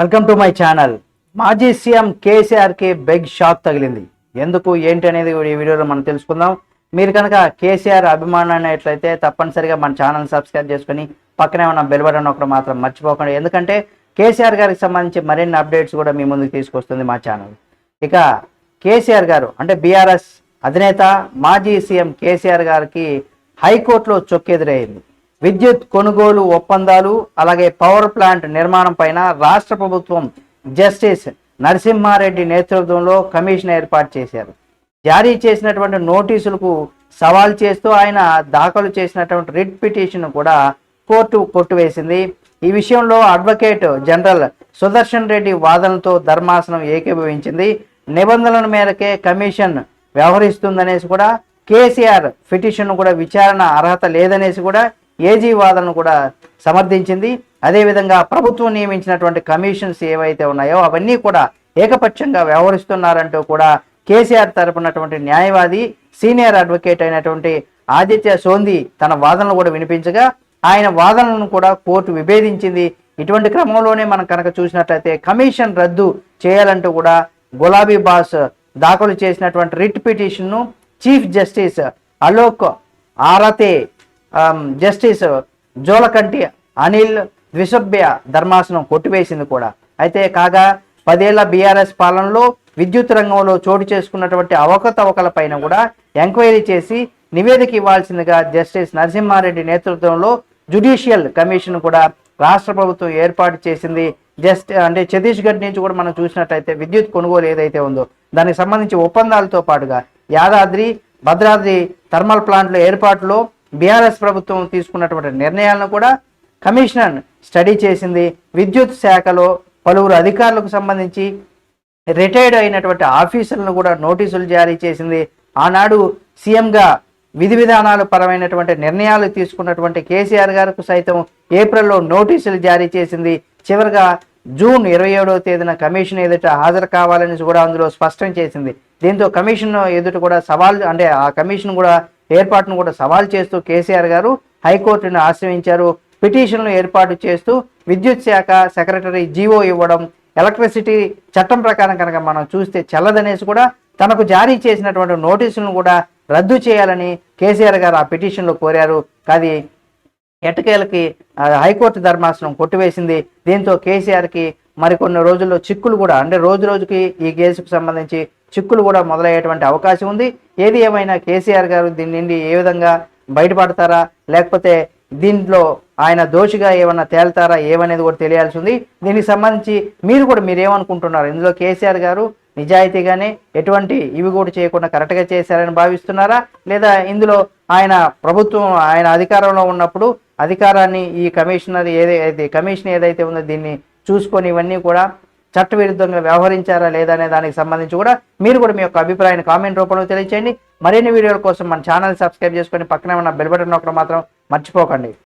Welcome to my channel. మాజీ CM కేసీఆర్కి big shock తగిలింది. ఎందుకు ఏంటి అనేది ఈ వీడియోలో మనం తెలుసుకుందాం. మీరు కనుక కేసీఆర్ అభిమానం అనేట్లయితే తప్పనిసరిగా మన ఛానల్ సబ్స్క్రైబ్ చేసుకుని పక్కనే ఉన్న బెల్ బటన్ ఒకటి మాత్రం మర్చిపోకండి. ఎందుకంటే కేసీఆర్ గారికి సంబంధించి మరిన్ని అప్డేట్స్ కూడా మీ ముందుకు తీసుకొస్తుంది మా ఛానల్. ఇక కేసీఆర్ గారు అంటే బీఆర్ఎస్ అధినేత మాజీ సీఎం కేసీఆర్ గారికి హైకోర్టులో చొక్కెదురైంది. విద్యుత్ కొనుగోలు ఒప్పందాలు అలాగే పవర్ ప్లాంట్ నిర్మాణం పైన రాష్ట్ర ప్రభుత్వం జస్టిస్ నరసింహారెడ్డి నేతృత్వంలో కమిషన్ ఏర్పాటు చేశారు. జారీ చేసినటువంటి నోటీసులకు సవాల్ చేస్తూ ఆయన దాఖలు చేసినటువంటి రిట్ పిటిషన్ కూడా కోర్టు కొట్టువేసింది. ఈ విషయంలో అడ్వకేట్ జనరల్ సుదర్శన్ రెడ్డి వాదనలతో ధర్మాసనం ఏకీభవించింది. నిబంధనల మేరకే కమిషన్ వ్యవహరిస్తుందనేసి కూడా కేసీఆర్ పిటిషన్ కూడా విచారణ అర్హత లేదనేసి కూడా ఏజీ వాదనను కూడా సమర్థించింది. అదేవిధంగా ప్రభుత్వం నియమించినటువంటి కమిషన్స్ ఏవైతే ఉన్నాయో అవన్నీ కూడా ఏకపక్షంగా వ్యవహరిస్తున్నారంటూ కూడా కేసీఆర్ తరపునటువంటి న్యాయవాది సీనియర్ అడ్వకేట్ అయినటువంటి ఆదిత్య సోంది తన వాదనలు కూడా వినిపించగా ఆయన వాదనలను కూడా కోర్టు విభేదించింది. ఇటువంటి క్రమంలోనే మనం కనుక చూసినట్లయితే కమిషన్ రద్దు చేయాలంటూ కూడా గులాబీ బాస్ దాఖలు చేసినటువంటి రిట్ పిటిషన్ను chief justice Alok Aradhe justice Jolakanti Anil ద్విసభ్య ధర్మాసనం కొట్టివేసింది కూడా. అయితే కాగా పదేళ్ళ బీఆర్ఎస్ పాలనలో విద్యుత్ రంగంలో చోటు చేసుకున్నటువంటి అవకతవకలపైన కూడా ఎంక్వైరీ చేసి నివేదిక ఇవ్వాల్సిందిగా జస్టిస్ నరసింహారెడ్డి నేతృత్వంలో జుడిషియల్ కమిషన్ కూడా రాష్ట్ర ప్రభుత్వం ఏర్పాటు చేసింది. జస్ట్ అంటే ఛత్తీస్గఢ్ నుంచి కూడా మనం చూసినట్లయితే విద్యుత్ కొనుగోలు ఏదైతే ఉందో దానికి సంబంధించి ఒప్పందాలతో పాటుగా యాదాద్రి భద్రాద్రి థర్మల్ ప్లాంట్ల ఏర్పాటులో బీఆర్ఎస్ ప్రభుత్వం తీసుకున్నటువంటి నిర్ణయాలను కూడా కమిషన్ స్టడీ చేసింది. విద్యుత్ శాఖలో పలువురు అధికారులకు సంబంధించి రిటైర్డ్ అయినటువంటి ఆఫీసులను కూడా నోటీసులు జారీ చేసింది. ఆనాడు సీఎంగా విధి విధానాల పరమైనటువంటి నిర్ణయాలు తీసుకున్నటువంటి కేసీఆర్ గారికి సైతం ఏప్రిల్లో నోటీసులు జారీ చేసింది. చివరిగా జూన్ ఇరవై ఏడవ తేదీన కమిషన్ ఎదుట హాజరు కావాలని కూడా అందులో స్పష్టం చేసింది. దీంతో కమిషన్ ఎదుట కూడా సవాల్ అంటే ఆ కమిషన్ కూడా ఏర్పాటును కూడా సవాల్ చేస్తూ కేసీఆర్ గారు హైకోర్టును ఆశ్రయించారు. పిటిషన్లు ఏర్పాటు చేస్తూ విద్యుత్ శాఖ సెక్రటరీ జీవో ఇవ్వడం ఎలక్ట్రిసిటీ చట్టం ప్రకారం కనుక మనం చూస్తే చల్లదనేసి కూడా తనకు జారీ చేసినటువంటి నోటీసులను కూడా రద్దు చేయాలని కేసీఆర్ గారు ఆ పిటిషన్లో కోరారు. కానీ ఎటకేలకి హైకోర్టు ధర్మాసనం కొట్టివేసింది. దీంతో కేసీఆర్కి మరికొన్ని రోజుల్లో చిక్కులు కూడా అంటే రోజు రోజుకి ఈ కేసుకు సంబంధించి చిక్కులు కూడా మొదలయ్యేటువంటి అవకాశం ఉంది. ఏది ఏమైనా కేసీఆర్ గారు దీని నుండి ఏ విధంగా బయటపడతారా? లేకపోతే దీంట్లో ఆయన దోషిగా ఏమన్నా తేల్తారా? ఏమనేది కూడా తెలియాల్సి ఉంది. దీనికి సంబంధించి మీరు కూడా మీరు ఏమనుకుంటున్నారు ఇందులో కేసీఆర్ గారు నిజాయితీగానే ఎటువంటి ఇవి కూడా చేయకుండా కరెక్ట్గా చేశారని భావిస్తున్నారా? లేదా ఇందులో ఆయన ప్రభుత్వం ఆయన అధికారంలో ఉన్నప్పుడు అధికారాన్ని ఈ కమిషనర్ ఏదైతే కమిషన్ ఏదైతే ఉందో దీన్ని చూసుకొని ఇవన్నీ కూడా చట్టవిరుద్ధంగా వ్యవహరించారా లేదా అనే దానికి సంబంధించి కూడా మీరు కూడా మీ యొక్క అభిప్రాయాన్ని కామెంట్ రూపంలో తెలియచేయండి. మరిన్ని వీడియోల కోసం మన ఛానల్ సబ్స్క్రైబ్ చేసుకొని పక్కనే ఉన్న బెల్ బటన్ నొక్కడం మాత్రం మర్చిపోకండి.